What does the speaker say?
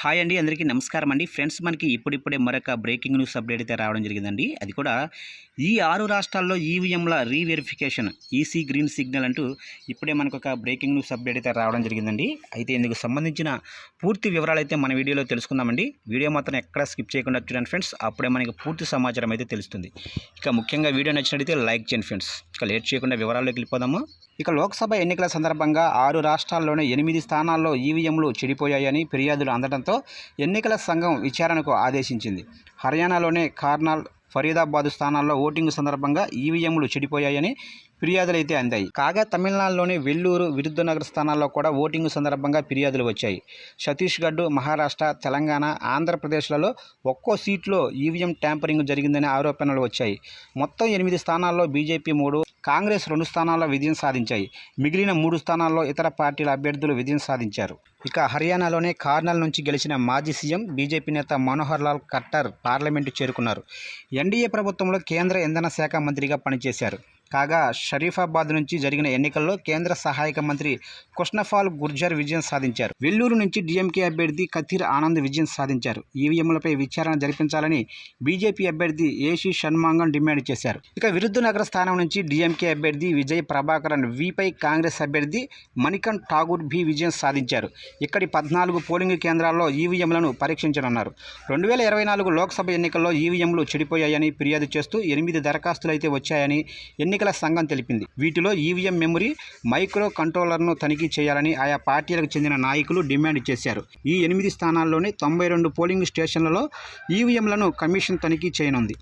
Hi అండి అందరికీ నమస్కారం అండి. ఫ్రెండ్స్ మనకి ఇప్పుడిప్పుడే మరొక బ్రేకింగ్ న్యూస్ అప్డేట్ అయితే రావడం జరిగిందండి. అది కూడా ఈ ఆరు రాష్ట్రాల్లో ఈవీఎంల రీవెరిఫికేషన్ ఈసీ గ్రీన్ సిగ్నల్ అంటూ ఇప్పుడే మనకు ఒక బ్రేకింగ్ న్యూస్ అప్డేట్ అయితే రావడం జరిగిందండి. అయితే ఇందుకు సంబంధించిన పూర్తి వివరాలు అయితే మన వీడియోలో తెలుసుకుందామండి. వీడియో మాత్రం ఎక్కడ స్కిప్ చేయకుండా చూడండి ఫ్రెండ్స్. అప్పుడే మనకి పూర్తి సమాచారం అయితే తెలుస్తుంది. ఇక ముఖ్యంగా వీడియో నచ్చినట్లయితే లైక్ చేయండి ఫ్రెండ్స్. ఇక లేట్ చేయకుండా వివరాల్లోకి వెళ్ళిపోదాము. ఇక లోక్సభ ఎన్నికల సందర్భంగా ఆరు రాష్ట్రాల్లోనే ఎనిమిది స్థానాల్లో ఈవీఎంలు చెడిపోయాయని ఫిర్యాదులు అందడంతో ఎన్నికల సంఘం విచారణకు ఆదేశించింది. హర్యానాలోనే కార్నాల్ ఫరీదాబాద్ స్థానాల్లో ఓటింగ్ సందర్భంగా ఈవీఎంలు చెడిపోయాయని ఫిర్యాదులు అయితే అందాయి. కాగా తమిళనాడులోని వెల్లూరు విరుద్ధనగర్ స్థానాల్లో కూడా ఓటింగ్ సందర్భంగా ఫిర్యాదులు వచ్చాయి. ఛత్తీస్గఢ్ మహారాష్ట్ర తెలంగాణ ఆంధ్రప్రదేశ్లలో ఒక్కో సీట్లో ఈవీఎం ట్యాంపరింగ్ జరిగిందనే ఆరోపణలు వచ్చాయి. మొత్తం ఎనిమిది స్థానాల్లో బీజేపీ మూడు కాంగ్రెస్ రెండు స్థానాల్లో విజయం సాధించాయి. మిగిలిన మూడు స్థానాల్లో ఇతర పార్టీల అభ్యర్థులు విజయం సాధించారు. ఇక హర్యానాలోనే కార్నల్ నుంచి గెలిచిన మాజీ సీఎం బీజేపీ నేత మనోహర్ లాల్ ఖట్టర్ పార్లమెంటు చేరుకున్నారు. ఎన్డీఏ ప్రభుత్వంలో కేంద్ర ఇంధన శాఖ మంత్రిగా పనిచేశారు. కాగా షరీఫాబాద్ నుంచి జరిగిన ఎన్నికల్లో కేంద్ర సహాయక మంత్రి కృష్ణపాల్ గుర్జర్ విజయం సాధించారు. వెల్లూరు నుంచి డీఎంకే అభ్యర్థి కథీర్ ఆనంద్ విజయం సాధించారు. ఈవీఎంలపై విచారణ జరిపించాలని బీజేపీ అభ్యర్థి ఏసీ షణ్మాంగం డిమాండ్ చేశారు. ఇక విరుద్ధ నగర స్థానం నుంచి డీఎంకే అభ్యర్థి విజయ్ ప్రభాకరన్ విపై కాంగ్రెస్ అభ్యర్థి మణికన్ ఠాగూర్ బి విజయం సాధించారు. ఇక్కడి పద్నాలుగు పోలింగ్ కేంద్రాల్లో ఈవీఎంలను పరీక్షించనున్నారు. రెండు వేల ఇరవై నాలుగు లోక్సభ ఎన్నికల్లో ఈవీఎంలు చెడిపోయాయని ఫిర్యాదు చేస్తూ ఎనిమిది దరఖాస్తులు అయితే వచ్చాయని ఎన్నికల సంఘం తెలిపింది. వీటిలో ఈవీఎం మెమరీ మైక్రో కంట్రోలర్ను తనిఖీ చేయాలని ఆయా పార్టీలకు చెందిన నాయకులు డిమాండ్ చేశారు. ఈ ఎనిమిది స్థానాల్లోనే తొంభై రెండు పోలింగ్ స్టేషన్లలో ఈవీఎంలను కమిషన్ తనిఖీ చేయనుంది.